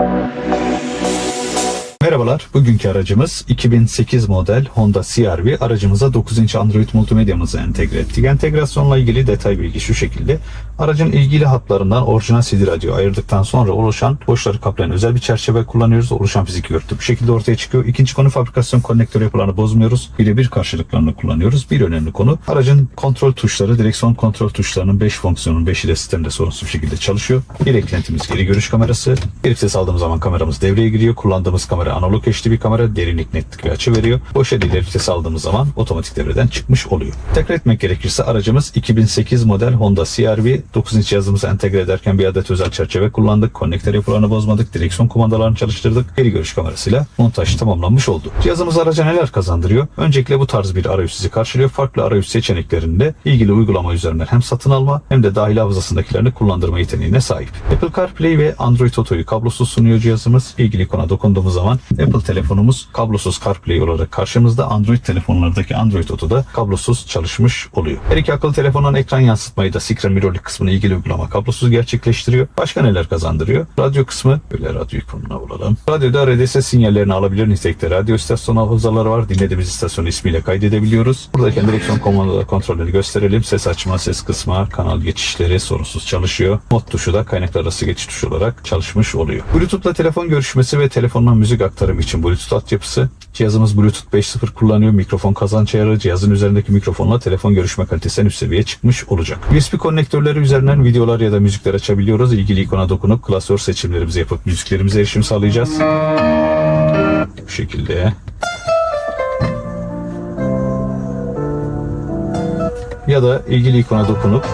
thank you Merhabalar, bugünkü aracımız 2008 model Honda CR-V. Aracımıza 9 inç Android multimedyamızı entegre ettik. Entegrasyonla ilgili detay bilgi şu şekilde. Aracın ilgili hatlarından orijinal CD radyo ayırdıktan sonra oluşan boşları kaplayan özel bir çerçeve kullanıyoruz. Oluşan fizik görüntü bu şekilde ortaya çıkıyor. İkinci konu fabrikasyon konnektör yapılarını bozmuyoruz. Birebir karşılıklarını kullanıyoruz. Bir önemli konu aracın kontrol tuşları, direksiyon kontrol tuşlarının 5 fonksiyonun 5'i de sistemde sorunsuz bir şekilde çalışıyor. Bir eklentimiz geri görüş kamerası. Bir vites aldığımız zaman kameramız devreye giriyor. Kullandığımız kamera analog HD bir kamera. Derinlik, netlik ve açı veriyor. Boş eliyle vites aldığımız zaman otomatik devreden çıkmış oluyor. Tekrar etmek gerekirse aracımız 2008 model Honda CR-V 9 inç cihazımızı entegre ederken bir adet özel çerçeve kullandık. Konnektör yapılarını bozmadık. Direksiyon kumandalarını çalıştırdık. Geri görüş kamerasıyla montaj tamamlanmış oldu. Cihazımız araca neler kazandırıyor? Öncelikle bu tarz bir arayüz sizi karşılıyor. Farklı arayüz seçeneklerinde ilgili uygulama üzerinden hem satın alma hem de dahil hafızasındakilerini kullandırma yeteneğine sahip. Apple CarPlay ve Android Auto'yu kablosuz sunuyor cihazımız. İlgili ikona dokunduğumuz zaman Apple telefonumuz kablosuz CarPlay olarak karşımızda. Android telefonlardaki Android Auto'da kablosuz çalışmış oluyor. Her iki akıllı telefonun ekran yansıtmayı da Secret Mirrorlink kısmını ilgili uygulama kablosuz gerçekleştiriyor. Başka neler kazandırıyor? Radyo kısmı, böyle radyo ikonuna bulalım. Radyoda RDS sinyallerini alabilir nitelikte radyo istasyon hafızaları var. Dinlediğimiz istasyon ismiyle kaydedebiliyoruz. Buradaki direksiyon komandoda kontrolleri gösterelim. Ses açma, ses kısma, kanal geçişleri sorunsuz çalışıyor. Mod tuşu da kaynaklar arası geçiş tuşu olarak çalışmış oluyor. Bluetooth'la telefon görüşmesi ve telefondan müzik aktarımı için Bluetooth altyapısı. Cihazımız Bluetooth 5.0 kullanıyor. Mikrofon kazanç ayarı cihazın üzerindeki mikrofonla telefon görüşme kalitesinden üst seviyeye çıkmış olacak. USB konnektörleri üzerinden videolar ya da müzikler açabiliyoruz. İlgili ikona dokunup klasör seçimlerimizi yapıp müziklerimize erişim sağlayacağız. Bu şekilde. Ya da ilgili ikona dokunup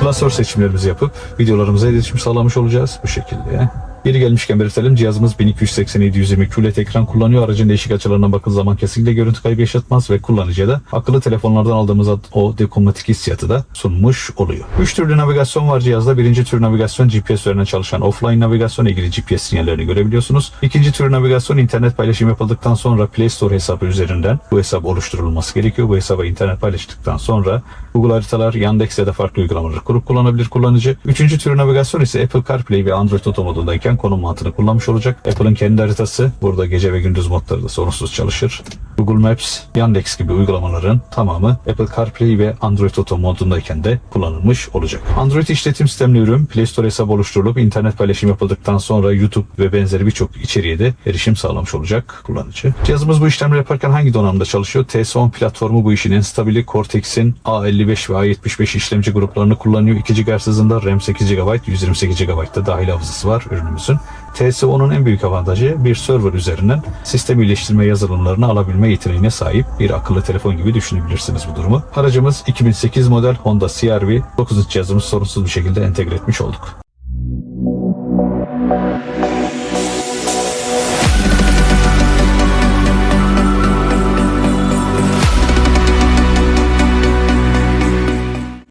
klasör seçimlerimizi yapıp videolarımıza iletişim sağlamış olacağız bu şekilde. Yeri gelmişken belirtelim cihazımız 1287 120 QLED ekran kullanıyor. Aracın değişik açılarına bakıldığı zaman kesinlikle görüntü kaybı yaşatmaz ve kullanıcıya da akıllı telefonlardan aldığımız o dokunmatik hissiyatı da sunmuş oluyor. Üç türlü navigasyon var cihazda. Birinci tür navigasyon GPS üzerinden çalışan offline navigasyon ilgili GPS sinyallerini görebiliyorsunuz. İkinci tür navigasyon internet paylaşım yapıldıktan sonra Play Store hesabı üzerinden bu hesap oluşturulması gerekiyor. Bu hesaba internet paylaştıktan sonra Google haritalar, Yandex ya da farklı uygulamaları kurup kullanabilir kullanıcı. Üçüncü tür navigasyon ise Apple CarPlay ve Android Auto modundayken konum mantığını kullanmış olacak. Apple'ın kendi haritası burada gece ve gündüz modları da sorunsuz çalışır. Google Maps, Yandex gibi uygulamaların tamamı Apple CarPlay ve Android Auto modundayken de kullanılmış olacak. Android işletim sistemli ürün Play Store hesabı oluşturulup internet paylaşım yapıldıktan sonra YouTube ve benzeri birçok içeriğe de erişim sağlamış olacak kullanıcı. Cihazımız bu işlemleri yaparken hangi donanımda çalışıyor? TS10 platformu bu işin en stabili. Cortex'in A55 ve A75 işlemci gruplarını kullanıyor. 2 GHz hızında RAM 8 GB, 128 GB da dahil hafızası var ürünümüzün. TSO'nun en büyük avantajı bir server üzerinden sistem iyileştirme yazılımlarını alabilme yeteneğine sahip bir akıllı telefon gibi düşünebilirsiniz bu durumu. Aracımız 2008 model Honda CR-V 9 inç cihazımız sorunsuz bir şekilde entegre etmiş olduk.